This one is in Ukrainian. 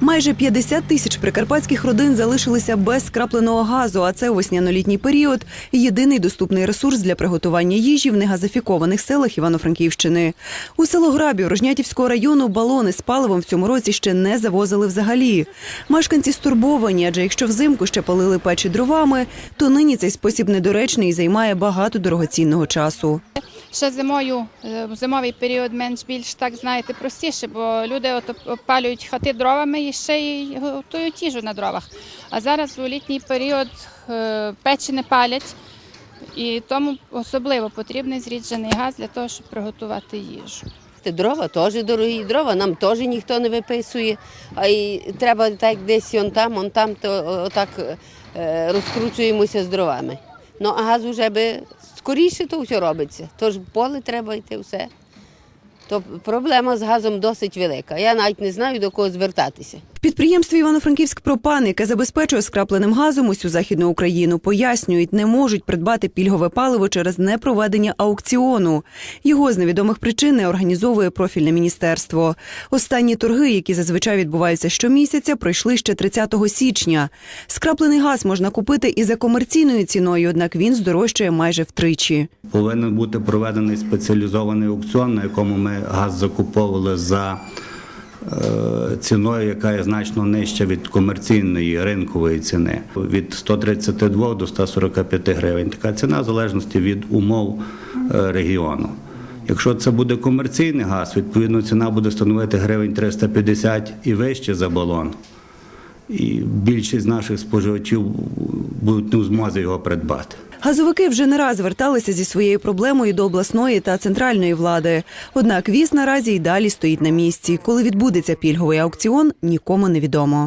Майже 50 тисяч прикарпатських родин залишилися без скрапленого газу, а це у весняно-літній період єдиний доступний ресурс для приготування їжі в негазифікованих селах Івано-Франківщини. У село Грабів Рожнятівського району балони з паливом в цьому році ще не завозили взагалі. Мешканці стурбовані, адже якщо взимку ще палили печі дровами, то нині цей спосіб недоречний і займає багато дорогоцінного часу. Ще зимою, е, в зимовий період менш більш так знаєте простіше, бо люди опалюють хати дровами і ще й готують їжу на дровах. А зараз у літній період е, печі не палять, і тому особливо потрібний зріджений газ для того, щоб приготувати їжу. Дрова теж дорогі, дрова нам теж ніхто не виписує. А і треба так десь он там, он там, то отак е, розкручуємося з дровами. Ну а газ вже би скоріше то все робиться. Тож поле треба йти все. То проблема з газом досить велика. Я навіть не знаю до кого звертатися. В підприємстві Івано-Франківськ Пропан, яке забезпечує скрапленим газом усю західну Україну, пояснюють, не можуть придбати пільгове паливо через непроведення аукціону. Його з невідомих причин не організовує профільне міністерство. Останні торги, які зазвичай відбуваються щомісяця, пройшли ще 30 січня. Скраплений газ можна купити і за комерційною ціною, однак він здорожчає майже втричі. Повинен бути проведений спеціалізований аукціон, на якому ми газ закуповували за ціною, яка є значно нижча від комерційної ринкової ціни від 132 до 145 гривень. Така ціна в залежності від умов е, регіону. Якщо це буде комерційний газ, відповідно ціна буде становити гривень 350 і вище за балон. І більшість наших споживачів будуть не в змозі його придбати. Газовики вже не раз зверталися зі своєю проблемою до обласної та центральної влади. Однак віз наразі й далі стоїть на місці. Коли відбудеться пільговий аукціон, нікому не відомо.